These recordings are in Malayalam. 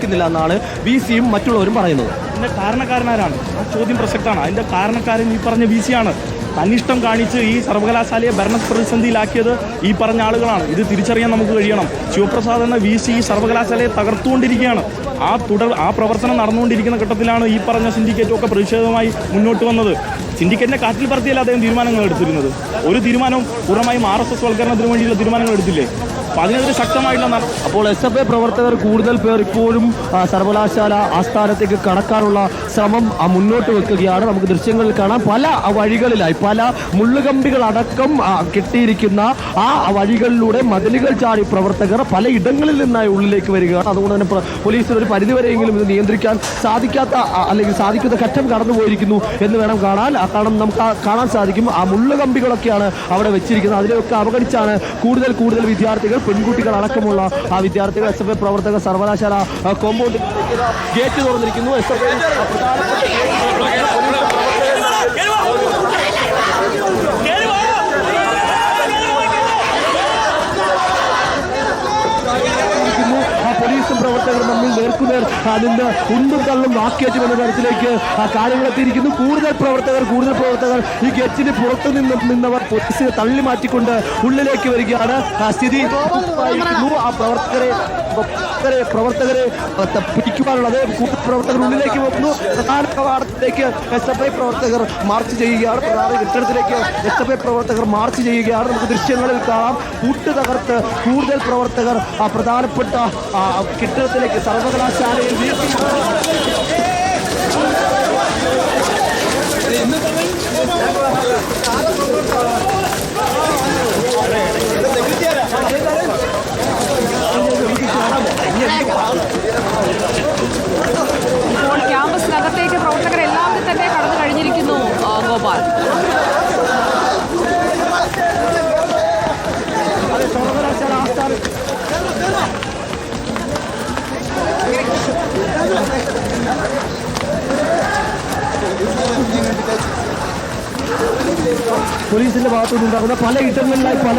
സാധിക്കുന്നില്ല എന്നാണ് വി സിയും മറ്റുള്ളവരും പറയുന്നത്. ഇതിന്റെ കാരണക്കാരനാരാണ്? ആ ചോദ്യം പ്രസക്തമാണ് അതിന്റെ കാരണക്കാരൻ ഈ പറഞ്ഞ വി സിയാണ് തന്നിഷ്ടം കാണിച്ച് ഈ സർവകലാശാലയെ ഭരണ പ്രതിസന്ധിയിലാക്കിയത് ഈ പറഞ്ഞ ആളുകളാണ്. ഇത് തിരിച്ചറിയാൻ നമുക്ക് കഴിയണം. ശിവപ്രസാദ് എന്ന വി സി സർവകലാശാലയെ തകർത്തുകൊണ്ടിരിക്കുകയാണ്. ആ തുടർ ആ പ്രവർത്തനം നടന്നുകൊണ്ടിരിക്കുന്ന ഘട്ടത്തിലാണ് ഈ പറഞ്ഞ സിൻഡിക്കേറ്റും ഒക്കെ പ്രതിഷേധമായി മുന്നോട്ട് വന്നത്. സിൻഡിക്കേറ്റിനെ കാറ്റിൽ പറത്തിയല്ല അദ്ദേഹം തീരുമാനങ്ങൾ എടുത്തിരുന്നത്. ഒരു തീരുമാനവും പൂർണമായും ആർ എസ് എസ് വൽക്കരണത്തിന് വേണ്ടിയുള്ള തീരുമാനങ്ങൾ എടുത്തില്ലേ? അപ്പോൾ അതിനെതിരെ ശക്തമായിട്ടുള്ള അപ്പോൾ എസ് എഫ് ഐ പ്രവർത്തകർ കൂടുതൽ പേർ ഇപ്പോഴും സർവകലാശാല ആസ്ഥാനത്തേക്ക് കടക്കാനുള്ള ശ്രമം മുന്നോട്ട് വെക്കുകയാണ്. നമുക്ക് ദൃശ്യങ്ങളിൽ കാണാം. പല വഴികളിലായി പല മുള്ളുകമ്പികൾ അടക്കം കെട്ടിയിരിക്കുന്ന ആ വഴികളിലൂടെ മതിലുകൾ ചാടി പ്രവർത്തകർ പല ഇടങ്ങളിൽ നിന്നായി ഉള്ളിലേക്ക് വരികയാണ്. അതുകൊണ്ട് തന്നെ പോലീസിന് ഒരു പരിധിവരെയെങ്കിലും ഇത് നിയന്ത്രിക്കാൻ സാധിക്കാത്ത അല്ലെങ്കിൽ സാധിക്കുന്ന ഘട്ടം കടന്നു പോയിരിക്കുന്നു എന്ന് വേണം കാണാൻ. കാരണം നമുക്ക് കാണാൻ സാധിക്കും. ആ മുള്ളുകമ്പികളൊക്കെയാണ് അവിടെ വെച്ചിരിക്കുന്നത്. അതിനെയൊക്കെ അവഗണിച്ചാണ് കൂടുതൽ കൂടുതൽ വിദ്യാർത്ഥികൾ പെൺകുട്ടികൾ അടക്കമുള്ള ആ വിദ്യാർത്ഥികൾ എസ് എഫ് ഐ പ്രവർത്തക സർവകലാശാല കോമ്പൗണ്ട് ഗേറ്റ് തുറന്നിരിക്കുന്നു. എസ് എഫ് ഐ പ്രധാനപ്പെട്ട ഇരിക്കുന്നു. ആ പോലീസും പ്രവർത്തകരും ആ, നിന്ന് ഉണ്ടും തള്ളും വാക്കേറ്റും എന്ന തരത്തിലേക്ക് ആ കാര്യങ്ങൾ എത്തിയിരിക്കുന്നു. കൂടുതൽ പ്രവർത്തകർ കൂടുതൽ പ്രവർത്തകർ ഈ ഗേറ്റിന് പുറത്തു നിന്ന് നിന്നവർ പോലീസിനെ തള്ളി മാറ്റിക്കൊണ്ട് ഉള്ളിലേക്ക് വരികയാണ്. ആ സ്ഥിതി ആ പ്രവർത്തകരെ പ്രവർത്തകരെ പ്രവർത്തകരെ പിടിക്കുവാനുള്ളത് കൂടുതൽ പ്രവർത്തകർ ഉള്ളിലേക്ക് പോകുന്നു പ്രധാന കവാടത്തിലേക്ക് എസ് എഫ് ഐ പ്രവർത്തകർ മാർച്ച് ചെയ്യുകയാണ്. പ്രധാന കെട്ടിടത്തിലേക്ക് എസ് എഫ് ഐ പ്രവർത്തകർ മാർച്ച് ചെയ്യുകയാണ്. നമുക്ക് ദൃശ്യങ്ങളിൽ കാണാം. കൂട്ട് തകർത്ത് കൂടുതൽ പ്രവർത്തകർ ആ പ്രധാനപ്പെട്ട കെട്ടിടത്തിലേക്ക് സർവകലാശാലയിൽ വീഴ്ത്തി ഇപ്പോൾ ക്യാമ്പസിനകത്തേക്ക് പ്രവർത്തകർ എല്ലാവരും തന്നെ കടന്നു കഴിഞ്ഞിരിക്കുന്നു ആ, ഗോപാൽ അതെ, സർവകലാശാല ആസ്ഥാനം പോലീസിന്റെ ഭാഗത്തുനിന്നുണ്ടാകുന്ന പല ഇടങ്ങളിലായി പല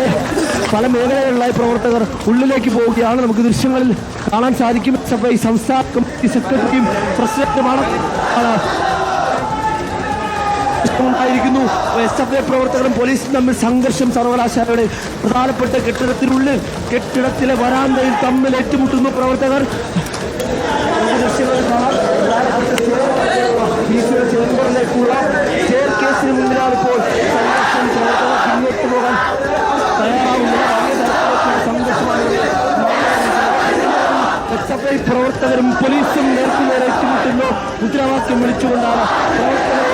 പല മേഖലകളിലായി പ്രവർത്തകർ ഉള്ളിലേക്ക് പോവുകയാണ്. നമുക്ക് ദൃശ്യങ്ങളിൽ കാണാൻ സാധിക്കും. ഐ സംസ്ഥാന കമ്മിറ്റി സെക്രട്ടറിയും പ്രസിഡന്റുമാണ്. ഉണ്ടായിരിക്കുന്നു. എസ് എഫ് ഐ പ്രവർത്തകരും പോലീസും തമ്മിൽ സംഘർഷം സർവകലാശാലയുടെ പ്രധാനപ്പെട്ട കെട്ടിടത്തിനുള്ളിൽ കെട്ടിടത്തിലെ വരാന്തയിൽ തമ്മിൽ ഏറ്റുമുട്ടുന്നു പ്രവർത്തകർ. ദൃശ്യങ്ങൾ കാണാം സ്റ്റെയർ കേസിന് മുന്നിലാണ് ഇപ്പോൾ സംഘർഷം പ്രവർത്തകർ പിന്നോട്ട് പോകാൻ തയ്യാറാവുന്നില്ല വലിയ തരത്തിലേക്കുള്ള സംഘർഷമാണ് എസ് എഫ് ഐ പ്രവർത്തകരും പോലീസും നേർക്കുനേരെ ഏറ്റുമുട്ടുന്നു മുദ്രാവാക്യം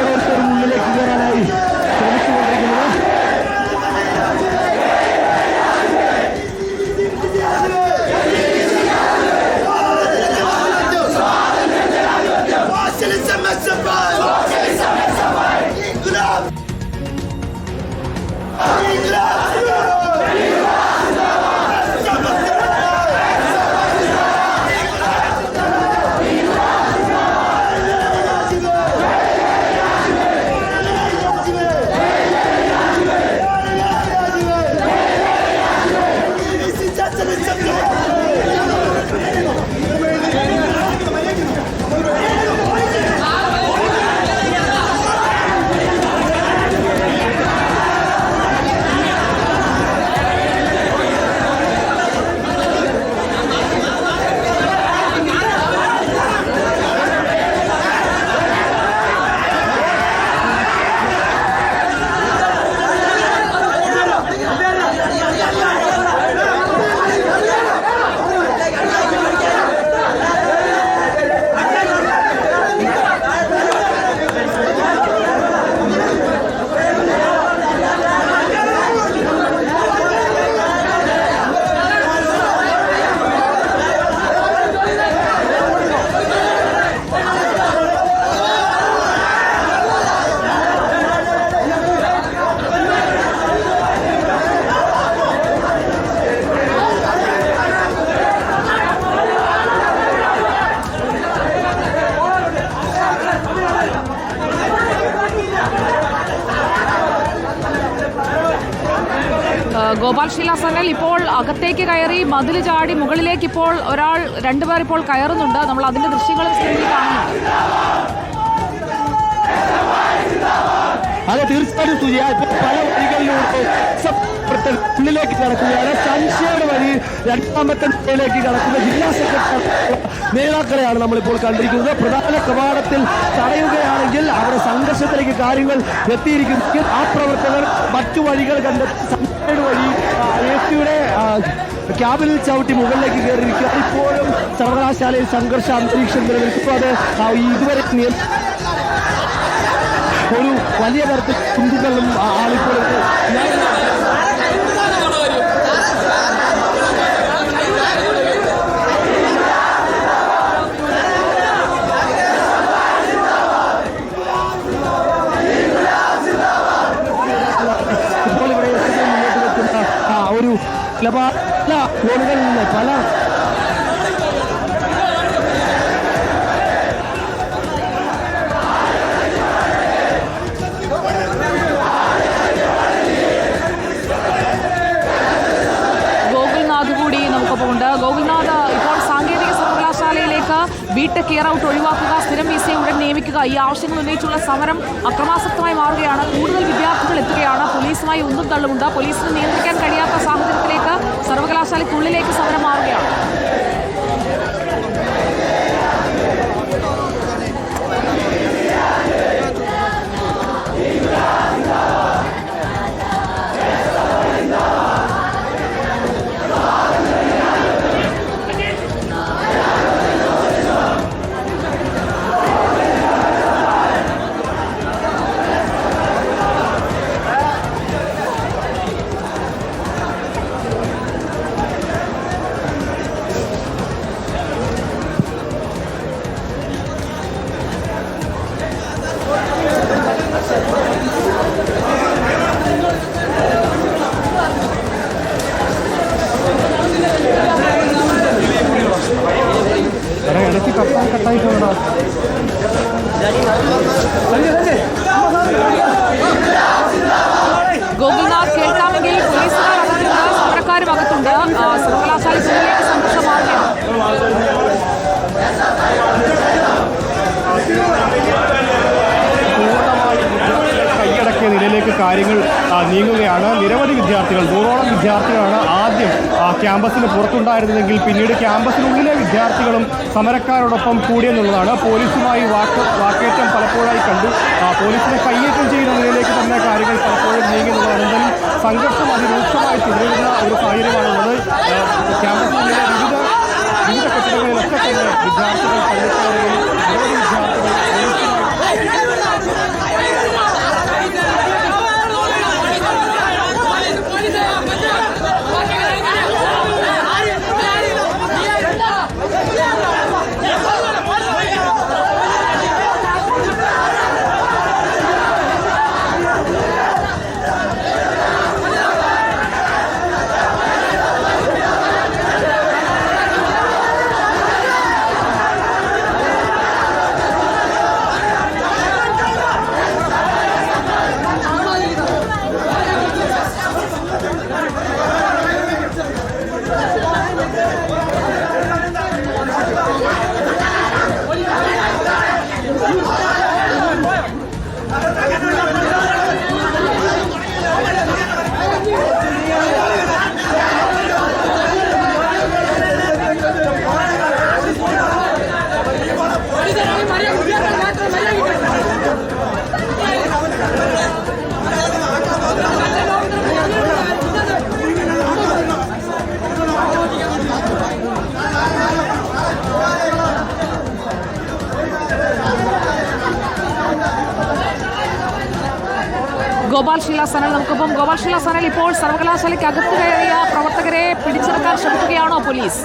അകത്തേക്ക് കയറി മതിൽ ചാടി മുകളിലേക്ക് ഇപ്പോൾ ഒരാൾ രണ്ടുപേർ ഇപ്പോൾ കയറുന്നുണ്ട്. നമ്മൾ അതിന്റെ ദൃശ്യങ്ങളും സ്ക്രീനിൽ കാണുന്നുണ്ട്. അതെ തീർച്ചയായിട്ടും സൂചിയ ഇപ്പോൾ പല വഴികളിലൂടെ ഉള്ളിലേക്ക് കടക്കുകയാണ്. സംശയയുടെ വഴി രണ്ടാമത്തെ നിലയിലേക്ക് കടക്കുന്ന ജില്ലാ സെക്രട്ടറി നേതാക്കളെയാണ് നമ്മളിപ്പോൾ കണ്ടിരിക്കുന്നത്. പ്രധാന കവാടത്തിൽ തടയുകയാണെങ്കിൽ അവരുടെ സംഘർഷത്തിലേക്ക് കാര്യങ്ങൾ എത്തിയിരിക്കുന്നു. ആ പ്രവർത്തകർ മറ്റു വഴികൾ കണ്ടെത്തി സംശയയുടെ വഴി എ ക്യാബിനിൽ ചവിട്ടി മുകളിലേക്ക് കയറിയിരിക്കുക. ഇപ്പോഴും സർവകലാശാലയിൽ സംഘർഷ അന്തരീക്ഷം നിലനിൽക്കുന്നു. അത് ഇതുവരെ ഒരു വലിയ തരത്തിൽ കുണ്ടുകളും ആളിപ്പോൾ ഇപ്പോൾ ഇവിടെ ഏറ്റവും മുന്നോട്ട് വെക്കുന്ന ആ, ഒരു പല പല കോണുകളിൽ ബിടെക് കെയർ ഔട്ട് ഒഴിവാക്കുക സ്ഥിരം വിസയെ ഉടൻ നിയമിക്കുക. ഈ ആവശ്യങ്ങൾ ഉന്നയിച്ചുള്ള സമരം അക്രമാസക്തമായി മാറുകയാണ്. കൂടുതൽ വിദ്യാർത്ഥികൾ എത്തുകയാണ്. പോലീസുമായി ഒന്നും തള്ളുമുണ്ട്. പോലീസിന് നിയന്ത്രിക്കാൻ കഴിയാത്ത സാഹചര്യത്തിലേക്ക് സർവകലാശാലയ്ക്കുള്ളിലേക്ക് സമരം മാറുകയാണ്. കാര്യങ്ങൾ നീങ്ങുകയാണ്. നിരവധി വിദ്യാർത്ഥികൾ നൂറോളം വിദ്യാർത്ഥികളാണ് ആദ്യം ക്യാമ്പസിന് പുറത്തുണ്ടായിരുന്നതെങ്കിൽ പിന്നീട് ക്യാമ്പസിനുള്ളിലെ വിദ്യാർത്ഥികളും സമരക്കാരോടൊപ്പം കൂടിയെന്നുള്ളതാണ്. പോലീസുമായി വാക്ക് വാക്കേറ്റം പലപ്പോഴായി കണ്ടു. പോലീസിനെ കയ്യേറ്റം ചെയ്യുന്ന നിലയിലേക്ക് തന്നെ കാര്യങ്ങൾ പലപ്പോഴും നീങ്ങുന്നതാണ് എന്തായാലും സംഘർഷം അതിരൂക്ഷമായി തുടരുന്ന ഒരു സാഹചര്യമാണുള്ളത്. ആ, ക്യാമ്പസിനുള്ളിലെ വിവിധ വിവിധ കെട്ടിടങ്ങളിലൊക്കെ തന്നെ വിദ്യാർത്ഥികൾ പള്ളിക്കാരുകളും നിരവധി വിദ്യാർത്ഥികൾ പോലീസുമായി ഗോപാൽ ശീല സനൽ നമുക്കിപ്പം ഗോപാൽ ശീല സനൽ ഇപ്പോൾ സർവകലാശാലയ്ക്ക് അകത്ത് കയറിയ പ്രവർത്തകരെ പിടിച്ചെടുക്കാൻ ശ്രമിക്കുകയാണോ പോലീസ്?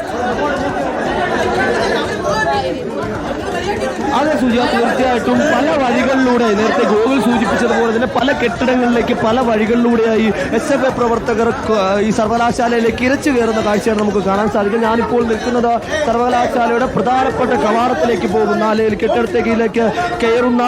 അതെ സുജ തീർച്ചയായിട്ടും പല വഴികളിലൂടെ നേരത്തെ ഗോകുൽ സൂചിപ്പിച്ചതുപോലെ തന്നെ പല കെട്ടിടങ്ങളിലേക്ക് പല വഴികളിലൂടെയായി എസ് എഫ് ഐ പ്രവർത്തകർ ഈ സർവകലാശാലയിലേക്ക് ഇരച്ചു കയറുന്ന കാഴ്ചയാണ് നമുക്ക് കാണാൻ സാധിക്കും. ഞാനിപ്പോൾ നിൽക്കുന്നത് സർവകലാശാലയുടെ പ്രധാനപ്പെട്ട കവാടത്തിലേക്ക് പോകുന്ന അല്ലെങ്കിൽ കെട്ടിടത്തേക്കിലേക്ക് കയറുന്ന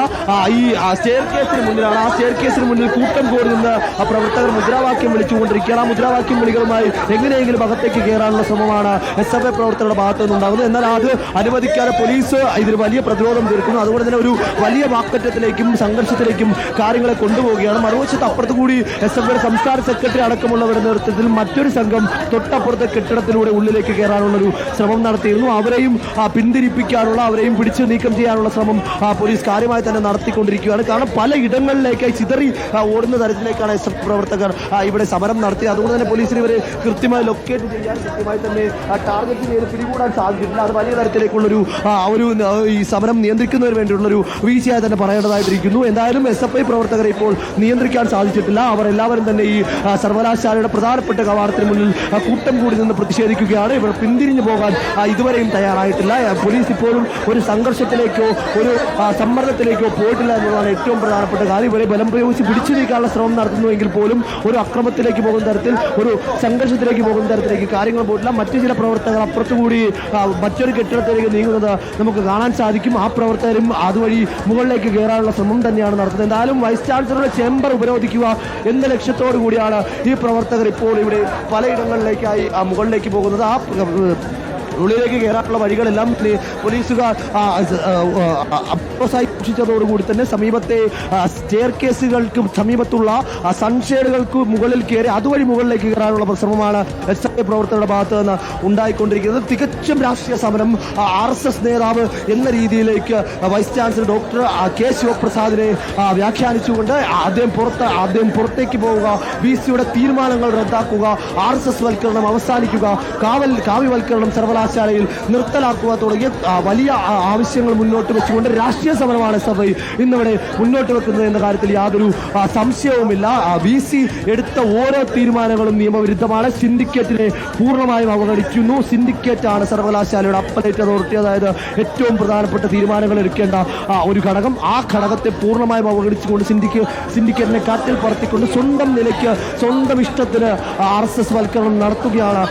ഈ സ്റ്റെയർ കേസിന് മുന്നിലാണ്. ആ സ്റ്റെയർ കേസിന് മുന്നിൽ കൂട്ടം കൂടി നിന്ന് ആ പ്രവർത്തകർ മുദ്രാവാക്യം വിളിച്ചുകൊണ്ടിരിക്കുകയാണ്. ആ മുദ്രാവാക്യം വിളികളുമായി എങ്ങനെയെങ്കിലും അകത്തേക്ക് കയറാനുള്ള ശ്രമമാണ് എസ് എഫ് ഐ പ്രവർത്തകരുടെ ഭാഗത്തു നിന്നുണ്ടാകുന്നത് എന്നാൽ അത് അനുവദിക്കാതെ പോലീസ് ഇതിന് വലിയ പ്രതിരോധം തീർക്കുന്നു. അതുകൊണ്ട് തന്നെ ഒരു വലിയ വാക്കറ്റത്തിലേക്കും സംഘർഷത്തിലേക്കും കാര്യങ്ങളെ കൊണ്ടുപോവുകയാണ്. മറുവശത്ത് അപ്പുറത്ത് കൂടി എസ് എഫ് സംസ്ഥാന സെക്രട്ടറി അടക്കമുള്ളവരുടെ നേതൃത്വത്തിൽ മറ്റൊരു സംഘം തൊട്ടപ്പുറത്തെ കെട്ടിടത്തിലൂടെ ഉള്ളിലേക്ക് കയറാനുള്ള ഒരു ശ്രമം നടത്തിയിരുന്നു. അവരെയും പിന്തിരിപ്പിക്കാനുള്ള അവരെയും പിടിച്ചു നീക്കം ചെയ്യാനുള്ള ശ്രമം പോലീസ് കാര്യമായി തന്നെ നടത്തിക്കൊണ്ടിരിക്കുകയാണ്. കാരണം പല ഇടങ്ങളിലേക്കായി ചിതറി ഓടുന്ന തരത്തിലേക്കാണ് എസ് എഫ് പ്രവർത്തകർ ഇവിടെ സമരം നടത്തി അതുകൊണ്ട് തന്നെ പോലീസിന് ഇവരെ കൃത്യമായി ലൊക്കേറ്റ് ചെയ്യാൻ കൃത്യമായി തന്നെ ടാർഗറ്റ് ചെയ്ത് പിടികൂടാൻ സാധിച്ചിട്ടില്ല. അത് വലിയ തരത്തിലേക്കുള്ളൊരു ഒരു ഈ സമരം നിയന്ത്രിക്കുന്നതിന് വേണ്ടിയുള്ളൊരു വീഴ്ചയായി തന്നെ പറയേണ്ടതായിട്ടിരിക്കുന്നു. എന്തായാലും എസ് എഫ് ഐ പ്രവർത്തകരെ ഇപ്പോൾ നിയന്ത്രിക്കാൻ സാധിച്ചിട്ടില്ല. അവർ എല്ലാവരും തന്നെ ഈ സർവകലാശാലയുടെ പ്രധാനപ്പെട്ട കവാടത്തിന് മുന്നിൽ കൂട്ടം കൂടി നിന്ന് പ്രതിഷേധിക്കുകയാണ്. ഇവർ പിന്തിരിഞ്ഞു പോകാൻ ഇതുവരെയും തയ്യാറായിട്ടില്ല. പോലീസ് ഇപ്പോഴും ഒരു സംഘർഷത്തിലേക്കോ ഒരു സമ്മർദ്ദത്തിലേക്കോ പോയിട്ടില്ല എന്നുള്ളതാണ് ഏറ്റവും പ്രധാനപ്പെട്ട കാര്യം. ഇവരെ ബലം പ്രയോഗിച്ച് പിടിച്ചു നീക്കാനുള്ള ശ്രമം നടത്തുന്നുവെങ്കിൽ പോലും ഒരു അക്രമത്തിലേക്ക് പോകുന്ന തരത്തിൽ ഒരു സംഘർഷത്തിലേക്ക് പോകുന്ന തരത്തിലേക്ക് കാര്യങ്ങൾ പോയിട്ടില്ല. മറ്റു ചില പ്രവർത്തകർ അപ്പുറത്തുകൂടി മറ്റൊരു കെട്ടിടത്തിലേക്ക് നീങ്ങുന്നത് നമുക്ക് കാണാൻ സാധിക്കും. ആ പ്രവർത്തകരും അതുവഴി മുകളിലേക്ക് കയറാനുള്ള ശ്രമം തന്നെയാണ് നടത്തുന്നത്. എന്തായാലും വൈസ് ചാൻസലറുടെ ചേംബർ ഉപരോധിക്കുക എന്ന ലക്ഷ്യത്തോടു കൂടിയാണ് ഈ പ്രവർത്തകർ ഇപ്പോൾ ഇവിടെ പലയിടങ്ങളിലേക്കായി ആ, മുകളിലേക്ക് പോകുന്നത്. ആ ഉള്ളിലേക്ക് കയറാനുള്ള വഴികളെല്ലാം പോലീസുകാർ പ്രോത്സാഹിപ്പിച്ചതോടുകൂടി തന്നെ സമീപത്തെ സ്റ്റെയർ കേസുകൾക്ക് സമീപത്തുള്ള സൺഷേഡുകൾക്ക് മുകളിൽ കയറി അതുവഴി മുകളിലേക്ക് കയറാനുള്ള ശ്രമമാണ് എസ് ഐ പ്രവർത്തകരുടെ ഭാഗത്ത് നിന്ന് ഉണ്ടായിക്കൊണ്ടിരിക്കുന്നത്. തികച്ചും രാഷ്ട്രീയ സമരം ആർ എസ് എസ് നേതാവ് എന്ന രീതിയിലേക്ക് വൈസ് ചാൻസലർ ഡോക്ടർ കെ. ശിവപ്രസാദിനെ വ്യാഖ്യാനിച്ചുകൊണ്ട് ആദ്യം പുറത്ത് ആദ്യം പുറത്തേക്ക് പോവുക ബി സിയുടെ തീരുമാനങ്ങൾ റദ്ദാക്കുക ആർ എസ് എസ് വൽക്കരണം അവസാനിക്കുക കാവൽ കാവ്യവൽക്കരണം സർവകലാശാലയിൽ നിർത്തലാക്കുക തുടങ്ങിയ വലിയ ആവശ്യങ്ങൾ മുന്നോട്ട് വെച്ചുകൊണ്ട് രാഷ്ട്രീയ സമരമാണ് സഭ ഇന്നിവിടെ മുന്നോട്ട് വെക്കുന്നത് എന്ന കാര്യത്തിൽ യാതൊരു സംശയവുമില്ല. വി സി എടുത്ത ഓരോ തീരുമാനങ്ങളും നിയമവിരുദ്ധമാണ്. സിൻഡിക്കേറ്റിനെ പൂർണമായും അവഗണിക്കുന്നു. സിൻഡിക്കേറ്റ് ആണ് സർവകലാശാലയുടെ അപ്പലേറ്റ് അതോറിറ്റി അതായത് ഏറ്റവും പ്രധാനപ്പെട്ട തീരുമാനങ്ങൾ എടുക്കേണ്ട ഒരു ഘടകം. ആ ഘടകത്തെ പൂർണമായും അവഗണിച്ചുകൊണ്ട് സിൻഡിക്കേ സിൻഡിക്കേറ്റിനെ കാറ്റിൽ പറത്തിക്കൊണ്ട് സ്വന്തം നിലയ്ക്ക് സ്വന്തം ഇഷ്ടത്തിന് ആർ എസ് എസ് വൽക്കരണം നടത്തുകയാണ്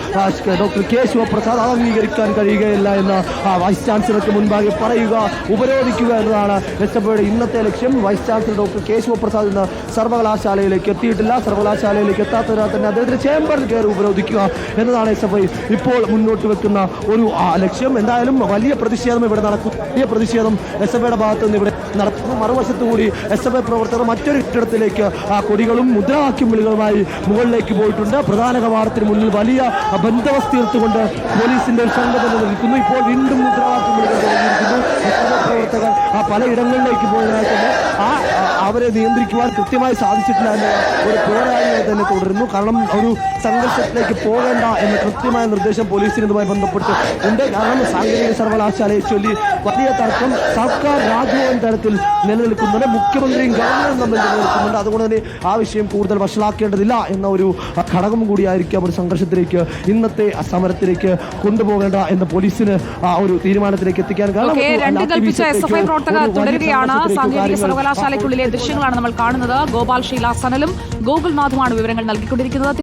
ഡോക്ടർ കെ ശിവപ്രസാദ് അത് അംഗീകരിക്കാൻ കഴിയുകയില്ല എന്ന് വൈസ് ചാൻസലർക്ക് മുൻപാകെ പറയുക ഉപരോധിക്കുക എന്നതാണ് ഐയുടെ ഇന്നത്തെ ലക്ഷ്യം vice chancellor doctor K Sivaprasad ഇന്ന് സർവകലാശാലയിലേക്ക് എത്തിയിട്ടില്ല. സർവകലാശാലയിലേക്ക് എത്താത്തതിനാൽ തന്നെ അദ്ദേഹത്തിന് ചേംബറിൽ കയറി ഉപരോധിക്കുക എന്നതാണ് എസ് എഫ് ഐ ഇപ്പോൾ മുന്നോട്ട് വെക്കുന്ന ഒരു ലക്ഷ്യം. എന്തായാലും വലിയ പ്രതിഷേധം ഇവിടെ നടക്കും വലിയ പ്രതിഷേധം എസ് എഫ് ഐയുടെ ഭാഗത്ത് നിന്ന് ഇവിടെ നടത്തുന്നു മറുവശത്തു കൂടി എസ് എഫ് ഐ പ്രവർത്തകർ മറ്റൊരു കെട്ടിടത്തിലേക്ക് ആ കൊടികളും മുദ്രാവാക്യം വിളികളുമായി മുകളിലേക്ക് പോയിട്ടുണ്ട്. പ്രധാന കവാടത്തിന് മുന്നിൽ വലിയ ബന്ധവസ് തീർത്തുകൊണ്ട് പോലീസിന്റെ ഒരു സംഘം നിൽക്കുന്നു. ഇപ്പോൾ വീണ്ടും മുദ്രാവാക്യം വിളികൾ പ്രവർത്തകർ പലയിടങ്ങളിലേക്ക് പോയതിനാൽ തന്നെ ആ ആ, അവരെ നിയന്ത്രിക്കുവാൻ കൃത്യമായി സാധിച്ചിട്ടില്ല എന്ന ഒരു പോരായ്മ തന്നെ തുടരുന്നു. കാരണം ഒരു സംഘർഷത്തിലേക്ക് പോകേണ്ട എന്ന കൃത്യമായ നിർദ്ദേശം പോലീസിന് ഇതുമായി ബന്ധപ്പെട്ട് ഉണ്ട്. കാരണം സാങ്കേതിക സർവകലാശാലയെ ചൊല്ലി വലിയ തർക്കം സർക്കാർ രാജ്ഭവൻ തരത്തിൽ നിലനിൽക്കുന്നുണ്ട് മുഖ്യമന്ത്രിയും ഗവർണറും തമ്മിൽ നിലനിൽക്കുന്നുണ്ട്. അതുകൊണ്ട് തന്നെ ആ വിഷയം കൂടുതൽ വഷളാക്കേണ്ടതില്ല എന്ന ഒരു ഘടകം കൂടിയായിരിക്കാം ഒരു സംഘർഷത്തിലേക്ക് ഇന്നത്തെ സമരത്തിലേക്ക് കൊണ്ടുപോകേണ്ട എന്ന് പോലീസിന് ആ ഒരു തീരുമാനത്തിലേക്ക് എത്തിക്കാൻ. കാരണം രണ്ട് കൽപ്പിച്ച എസ് എഫ് ഐ പ്രവർത്തകർ തുടരുകയാണ്. സംഘർഷത്തിലേക്കോ സാങ്കേതിക സർവകലാശാലയ്ക്കുള്ളിലെ ദൃശ്യങ്ങളാണ് നമ്മൾ കാണുന്നത്. ഗോപാൽ ഷീല സനലും ഗോകുൽനാഥുമാണ് വിവരങ്ങൾ നൽകിക്കൊണ്ടിരിക്കുന്നത്.